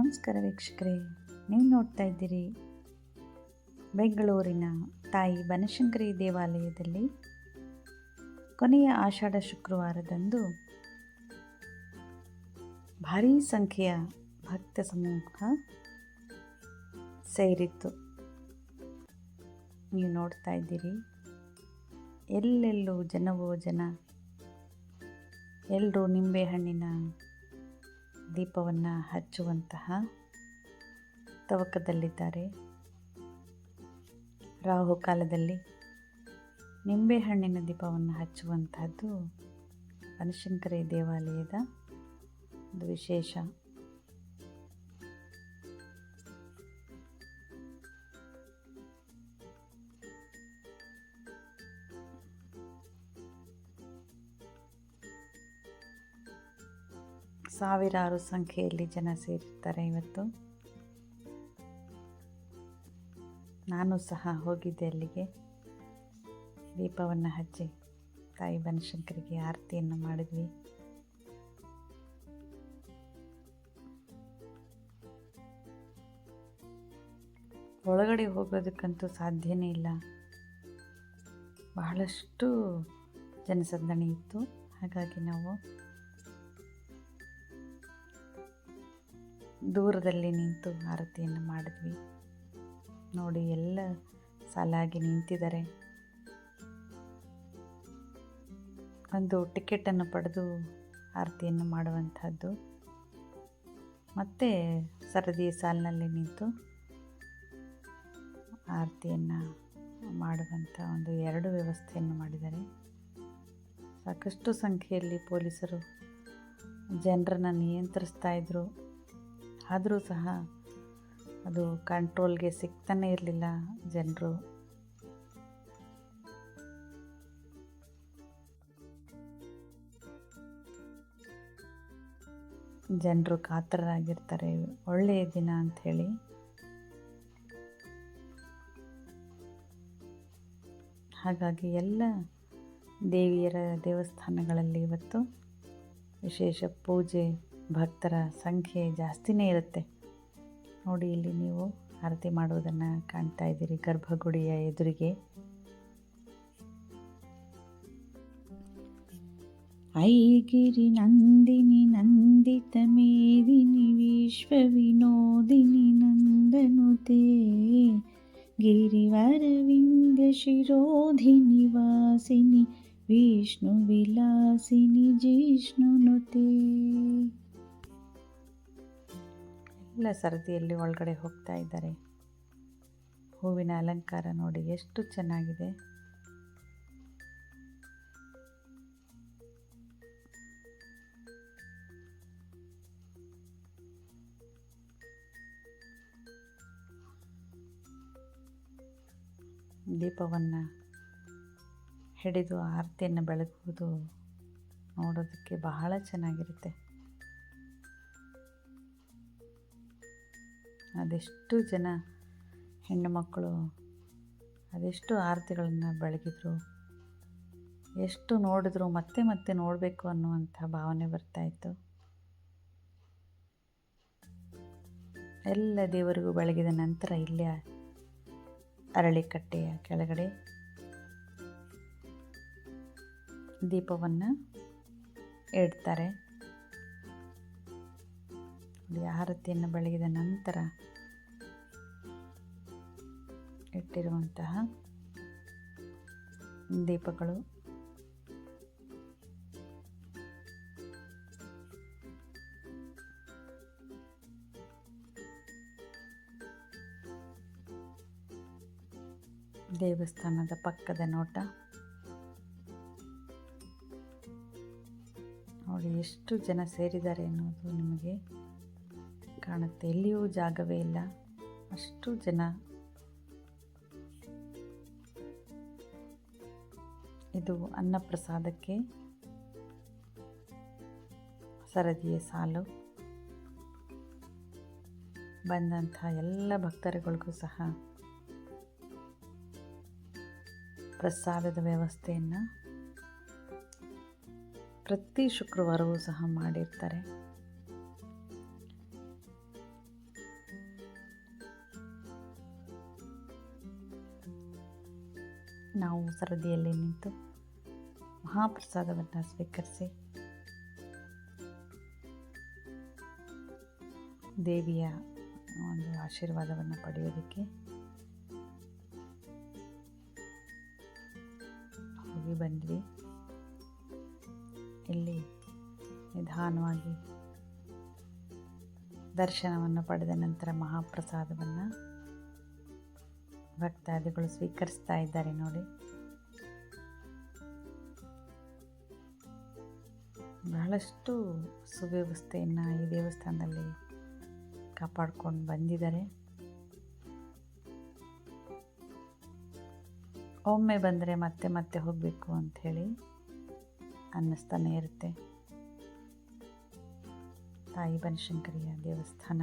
ನಮಸ್ಕಾರ ವೀಕ್ಷಕರೇ, ನೀವು ನೋಡ್ತಾ ಇದ್ದೀರಿ ಬೆಂಗಳೂರಿನ ತಾಯಿ ಬನಶಂಕರಿ ದೇವಾಲಯದಲ್ಲಿ ಕೊನೆಯ ಆಷಾಢ ಶುಕ್ರವಾರದಂದು ಭಾರೀ ಸಂಖ್ಯೆಯ ಭಕ್ತ ಸಮೂಹ ಸೇರಿತ್ತು. ನೀವು ನೋಡ್ತಾ ಇದ್ದೀರಿ, ಎಲ್ಲೆಲ್ಲೂ ಜನವೋ ಜನ ಎಲ್ಲರೂ ನಿಂಬೆಹಣ್ಣಿನ ದೀಪವನ್ನು ಹಚ್ಚುವಂತಹ ತವಕದಲ್ಲಿದ್ದಾರೆ. ರಾಹು ಕಾಲದಲ್ಲಿ ನಿಂಬೆಹಣ್ಣಿನ ದೀಪವನ್ನು ಹಚ್ಚುವಂತಹದ್ದು ಬನಶಂಕರಿ ದೇವಾಲಯದ ಒಂದು ವಿಶೇಷ ಸಾವಿರಾರು ಸಂಖ್ಯೆಯಲ್ಲಿ ಜನ ಸೇರಿರ್ತಾರೆ ಇವತ್ತು. ನಾನು ಸಹ ಹೋಗಿದ್ದೆ ಅಲ್ಲಿಗೆ. ದೀಪವನ್ನು ಹಚ್ಚಿ ತಾಯಿ ಬನಶಂಕರಿಗೆ ಆರತಿಯನ್ನು ಮಾಡಿದ್ವಿ. ಒಳಗಡೆ ಹೋಗೋದಕ್ಕಂತೂ ಸಾಧ್ಯನೇ ಇಲ್ಲ. ಬಹಳಷ್ಟು ಜನಸಂದಣಿ ಇತ್ತು. ಹಾಗಾಗಿ ನಾವು ದೂರದಲ್ಲಿ ನಿಂತು ಆರತಿಯನ್ನು ಮಾಡಿದ್ವಿ. ನೋಡಿ, ಎಲ್ಲ ಸಾಲಾಗಿ ನಿಂತಿದ್ದಾರೆ. ಒಂದು ಟಿಕೆಟನ್ನು ಪಡೆದು ಆರತಿಯನ್ನು ಮಾಡುವಂಥದ್ದು. ಮತ್ತೆ ಸರದಿ ಸಾಲಿನಲ್ಲಿ ನಿಂತು ಆರತಿಯನ್ನು ಮಾಡುವಂಥ ಒಂದು ಎರಡು ವ್ಯವಸ್ಥೆಯನ್ನು ಮಾಡಿದ್ದಾರೆ. ಸಾಕಷ್ಟು ಸಂಖ್ಯೆಯಲ್ಲಿ ಪೊಲೀಸರು ಜನರನ್ನು ನಿಯಂತ್ರಿಸ್ತಾ ಇದ್ದರು ಆದರೂ ಸಹ ಅದು ಕಂಟ್ರೋಲ್ಗೆ ಸಿಗ್ತಾನೆ ಇರಲಿಲ್ಲ ಜನರು. ಜನರು ಕಾತರರಾಗಿರ್ತಾರೆ. ಒಳ್ಳೆಯ ದಿನ ಅಂಥೇಳಿ ಹಾಗಾಗಿ ಎಲ್ಲ ದೇವಿಯರ ದೇವಸ್ಥಾನಗಳಲ್ಲಿ ಇವತ್ತು ವಿಶೇಷ ಪೂಜೆ ಭಕ್ತರ ಸಂಖ್ಯೆ ಜಾಸ್ತಿನೇ ಇರುತ್ತೆ. ನೋಡಿ, ಇಲ್ಲಿ ನೀವು ಆರತಿ ಮಾಡುವುದನ್ನು ಕಾಣ್ತಾ ಇದ್ದೀರಿ ಗರ್ಭಗುಡಿಯ ಎದುರಿಗೆ. ಐಗಿರಿ ನಂದಿನಿ ನಂದಿತ ಮೇದಿನಿ ವಿಶ್ವ ವಿನೋದಿನಿ ನಂದನುತೆ ಗಿರಿವರವಿಂದ ಶಿರೋಧಿ ನಿವಾಸಿನಿ ವಿಷ್ಣು ವಿಲಾಸಿನಿ ಜಿಷ್ಣುನುತೆ ಸರದಿಯಲ್ಲಿ ಒಳಗಡೆ ಹೋಗ್ತಾ ಇದ್ದಾರೆ. ಹೂವಿನ ಅಲಂಕಾರ ನೋಡಿ ಎಷ್ಟು ಚೆನ್ನಾಗಿದೆ. ದೀಪವನ್ನು ಹಿಡಿದು ಆರತಿಯನ್ನು ಬೆಳಗುವುದು ನೋಡೋದಕ್ಕೆ ಬಹಳ ಚೆನ್ನಾಗಿರುತ್ತೆ. ಅದೆಷ್ಟು ಜನ ಹೆಣ್ಣು ಮಕ್ಕಳು ಅದೆಷ್ಟು ಆರತಿಗಳನ್ನು ಬೆಳಗಿದ್ರು, ಎಷ್ಟು ನೋಡಿದ್ರು, ಮತ್ತೆ ಮತ್ತೆ ನೋಡಬೇಕು ಅನ್ನುವಂಥ ಭಾವನೆ ಬರ್ತಾಯಿತ್ತು ಎಲ್ಲ ದೇವರಿಗೂ ಬೆಳಗಿದ ನಂತರ ಇಲ್ಲೇ ಅರಳಿಕಟ್ಟೆಯ ಕೆಳಗಡೆ ದೀಪವನ್ನು ಇಡ್ತಾರೆ ಇಲ್ಲಿ ಆರತಿಯನ್ನು ಬೆಳಗಿದ ನಂತರ ಇಟ್ಟಿರುವಂತಹ ದೀಪಗಳು. ದೇವಸ್ಥಾನದ ಪಕ್ಕದ ನೋಟ. ನೋಡಿ, ಎಷ್ಟು ಜನ ಸೇರಿದ್ದಾರೆ ಅನ್ನೋದು ನಿಮಗೆ ಕಾಣುತ್ತೆ. ಎಲ್ಲಿಯೂ ಜಾಗವೇ ಇಲ್ಲ. ಅಷ್ಟು ಜನ. ಇದು ಅನ್ನಪ್ರಸಾದಕ್ಕೆ. ಸರದಿಯ ಸಾಲು. ಬಂದಂಥ ಎಲ್ಲ ಭಕ್ತರುಗಳಿಗೂ ಸಹ ಪ್ರಸಾದದ ವ್ಯವಸ್ಥೆಯನ್ನು ಪ್ರತಿ ಶುಕ್ರವಾರವೂ ಸಹ ಮಾಡಿರ್ತಾರೆ. ನಾವು ಸರದಿಯಲ್ಲಿ ನಿಂತು ಮಹಾಪ್ರಸಾದವನ್ನು ಸ್ವೀಕರಿಸಿ ದೇವಿಯ ಒಂದು ಆಶೀರ್ವಾದವನ್ನು ಪಡೆಯೋದಕ್ಕೆ ಹೋಗಿ ಬಂದ್ವಿ. ಇಲ್ಲಿ ನಿಧಾನವಾಗಿ ದರ್ಶನವನ್ನು ಪಡೆದ ನಂತರ ಮಹಾಪ್ರಸಾದವನ್ನು ಭಕ್ತಾದಿಗಳು ಸ್ವೀಕರಿಸ್ತಾ ಇದ್ದಾರೆ ನೋಡಿ. ಬಹಳಷ್ಟು ಸುವ್ಯವಸ್ಥೆಯನ್ನು ಈ ದೇವಸ್ಥಾನದಲ್ಲಿ ಕಾಪಾಡ್ಕೊಂಡು ಬಂದಿದ್ದಾರೆ. ಒಮ್ಮೆ ಬಂದರೆ ಮತ್ತೆ ಮತ್ತೆ ಹೋಗಬೇಕು ಅಂಥೇಳಿ ಅನ್ನಿಸ್ತಾನೆ ಇರುತ್ತೆ. ತಾಯಿ ಬನಶಂಕರಿಯ ದೇವಸ್ಥಾನ.